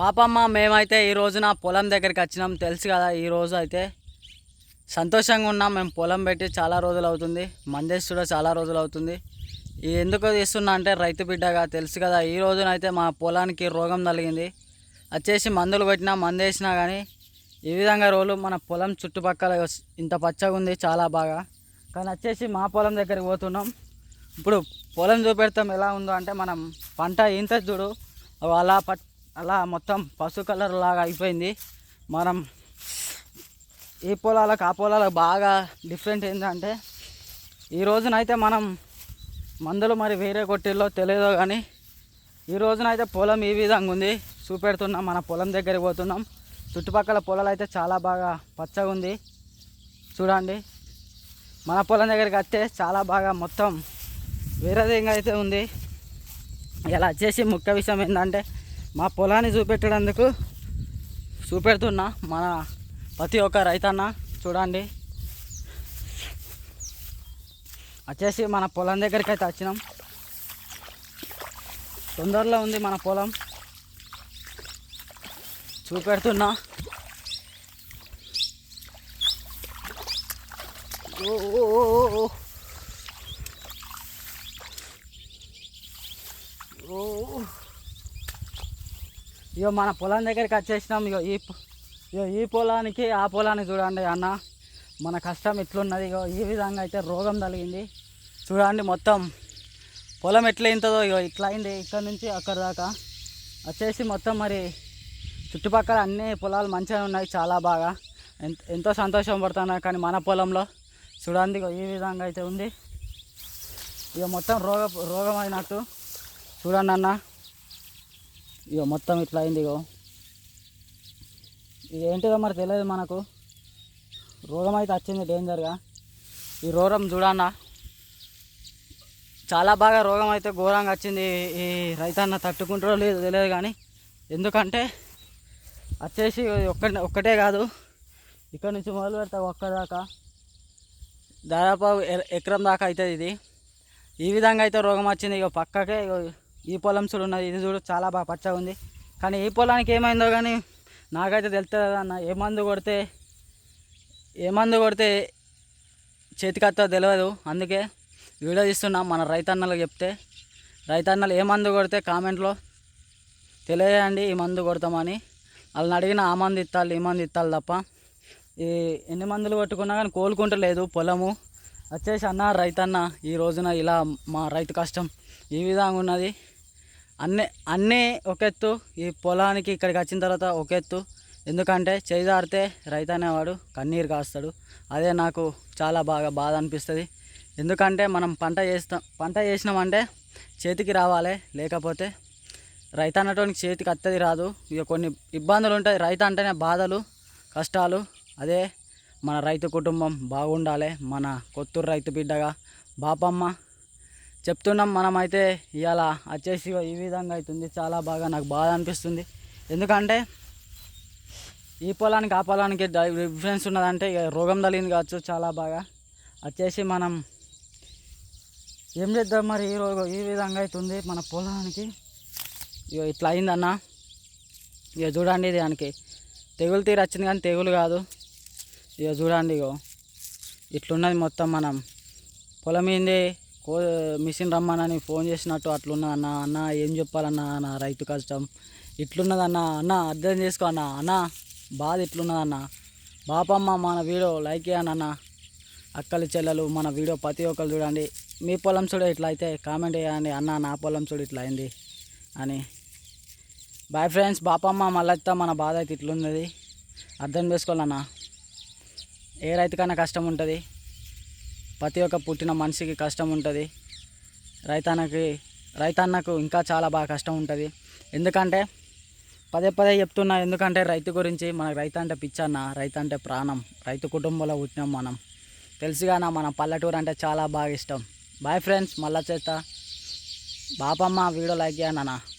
పాపమ్మ మేమైతే ఈ రోజున పొలం దగ్గరికి వచ్చినాం. తెలుసు కదా ఈ రోజు అయితే సంతోషంగా ఉన్నాం. మేము పొలం పెట్టి చాలా రోజులు అవుతుంది. మందేసి కూడా చాలా రోజులు అవుతుంది. ఎందుకు తీస్తున్నా అంటే రైతు బిడ్డగా తెలుసు కదా ఈ రోజునైతే మా పొలానికి రోగం తగిలింది. వచ్చేసి మందులు కొట్టినా మందేసినా కానీ ఈ విధంగా రోజులు మన పొలం చుట్టుపక్కల ఇంత పచ్చగా ఉంది చాలా బాగా. కానీ వచ్చేసి మా పొలం దగ్గరికి పోతున్నాం. ఇప్పుడు పొలం చూపెడతాం ఎలా ఉందో అంటే మనం పంట ఇంత చూడు అలా పట్ అలా మొత్తం పసుపు కలర్ లాగా అయిపోయింది. మనం ఈ పొలాలకు ఆ పొలాలకు బాగా డిఫరెంట్ ఏంటంటే ఈ రోజునైతే మనం మందులు మరి వేరే కొట్టిల్లో తెలియదు కానీ ఈ రోజునైతే పొలం ఈ విధంగా ఉంది. చూపెడుతున్నాం మన పొలం దగ్గరికి పోతున్నాం. చుట్టుపక్కల పొలాలు అయితే చాలా బాగా పచ్చగా ఉంది. చూడండి మన పొలం దగ్గరికి వస్తే చాలా బాగా మొత్తం వేరే విధంగా అయితే ఉంది. ఇలా వచ్చేసి ముఖ్య విషయం ఏంటంటే మా పొలాన్ని చూపెట్టడందుకు చూపెడుతున్నా మన ప్రతి ఒక్క రైతన్న. చూడండి. వచ్చేసి మన పొలం దగ్గరికి అయితే వచ్చినాం. తొందరలో ఉంది మన పొలం. చూపెడుతున్నా. ఓ ఓ, ఓ. ఓ. ఇగో మన పొలం దగ్గరికి వచ్చేసినాం. ఇగో ఈ ఇక ఇగో ఈ పొలానికి ఆ పొలానికి చూడండి అన్న. మన కష్టం ఎట్లున్నది. ఇగో ఈ విధంగా అయితే రోగం తగిలింది. చూడండి మొత్తం పొలం ఎట్లా ఇక ఇగో ఇట్లా అయింది. ఇక్కడ నుంచి అక్కడ దాకా వచ్చేసి మొత్తం మరి చుట్టుపక్కల అన్ని పొలాలు మంచిగా ఉన్నాయి చాలా బాగా. ఎంత ఎంతో సంతోషం పడుతున్నా కానీ మన పొలంలో. చూడండి ఈ విధంగా అయితే ఉంది. ఇక మొత్తం రోగ రోగం అయినట్టు. చూడండి అన్న. ఇక మొత్తం ఇట్లా అయింది ఇగో. ఇది ఏంటిదో మరి తెలియదు మనకు. రోగం అయితే వచ్చింది డేంజర్గా ఈ రోగం చూడన్న. చాలా బాగా రోగం అయితే ఘోరంగా వచ్చింది ఈ రైతన్న తట్టుకుంటారో లేదో తెలియదు కానీ ఎందుకంటే వచ్చేసి ఒక్క ఒక్కటే కాదు. ఇక్కడ నుంచి మొదలు పెడతా ఒక్కదాకా. దాదాపు ఎకరం దాకా అవుతుంది ఇది. ఈ విధంగా అయితే రోగం వచ్చింది ఇక పక్కకే ఇగో ఈ పొలం చూడు ఉన్నది ఇది చూడు చాలా బాగా పచ్చగా ఉంది. కానీ ఈ పొలానికి ఏమైందో కానీ నాకైతే తెలుస్తుంది అన్న. ఏ మందు కొడితే ఏ మందు కొడితే చేతికత్తో తెలియదు అందుకే వీడియో తీస్తున్నాం మన రైతన్నలకు చెప్తే. రైతన్నలు ఏ మందు కొడితే కామెంట్లో తెలియజేయండి ఈ మందు కొడతామని. వాళ్ళని అడిగిన ఆ మందు ఇత్తాలి ఈ మందు ఇత్తాలి తప్ప. ఈ ఎన్ని మందులు కొట్టుకున్నా కానీ కోలుకుంటలేదు పొలము. వచ్చేసి అన్న రైతన్న ఈ రోజున ఇలా మా రైతు కష్టం ఈ విధంగా ఉన్నది. అన్నీ అన్నీ ఒక ఎత్తు ఈ పొలానికి ఇక్కడికి వచ్చిన తర్వాత ఒక ఎత్తు ఎందుకంటే చేదారితే రైతు అనేవాడు కన్నీరు కాస్తాడు. అదే నాకు చాలా బాగా బాధ అనిపిస్తుంది. ఎందుకంటే మనం పంట చేస్తాం పంట చేసినామంటే చేతికి రావాలి. లేకపోతే రైతు అన్నటువంటి చేతికి అత్తది రాదు. ఇక కొన్ని ఇబ్బందులు ఉంటాయి. రైతు అంటేనే బాధలు కష్టాలు. అదే మన రైతు కుటుంబం బాగుండాలి. మన కొత్తూరు రైతు బిడ్డగా. బాపమ్మ చెప్తున్నాం మనమైతే ఇవాళ వచ్చేసి ఈ విధంగా అవుతుంది. చాలా బాగా నాకు బాధ అనిపిస్తుంది. ఎందుకంటే ఈ పొలానికి ఆ పొలానికి డిఫరెన్స్ ఉన్నదంటే ఇక రోగం తగిలింది కావచ్చు చాలా బాగా. వచ్చేసి మనం ఏం చేద్దాం మరి ఈ రోజు ఈ విధంగా అవుతుంది మన పొలానికి. ఇక ఇట్లా అయిందన్న. ఇక చూడండి ఇది దానికి. తెగులు తీరు వచ్చింది కానీ తెగులు కాదు. ఇక చూడండి ఇగో. ఇట్లున్నది మొత్తం మనం పొలం ఏంది? కో మిషన్ రమ్మనని ఫోన్ చేసినట్టు అట్లున్నా అన్న అన్న ఏం చెప్పాలన్నా నా రైతు కష్టం. ఇట్లున్నదన్న అన్న అర్థం చేసుకో అన్న అన్న బాధ ఇట్లున్నదన్న బాపమ్మ మన వీడియో లైక్ చేయండి అన్న. అక్కలు చెల్లెలు మన వీడియో ప్రతి ఒక్కరు చూడండి. మీ పొలం చూడ ఇట్లా అయితే కామెంట్ చేయండి. అన్న నా పొలం చూడు ఇట్లా అయింది అని. బాయ్ ఫ్రెండ్స్ బాపమ్మ మళ్ళీ మన బాధ అయితే ఇట్లున్నది. అర్థం చేసుకోవాలన్నా. ఏ రైతుకైనా కష్టం ఉంటుంది? ప్రతి ఒక్క పుట్టిన మనిషికి కష్టం ఉంటుంది. రైతన్నకి రైతన్నకు ఇంకా చాలా బాగా కష్టం ఉంటుంది. ఎందుకంటే పదే పదే చెప్తున్నా ఎందుకంటే రైతు గురించి మనకు రైతు అంటే పిచ్చన్న రైతు అంటే ప్రాణం రైతు కుటుంబంలో పుట్టినాం మనం. తెలుసుగానా మన పల్లెటూరు అంటే చాలా బాగా ఇష్టం. బాయ్ ఫ్రెండ్స్ మళ్ళా చేత బాపమ్మ వీడియో లైక్ చేయనన్నా అన్న.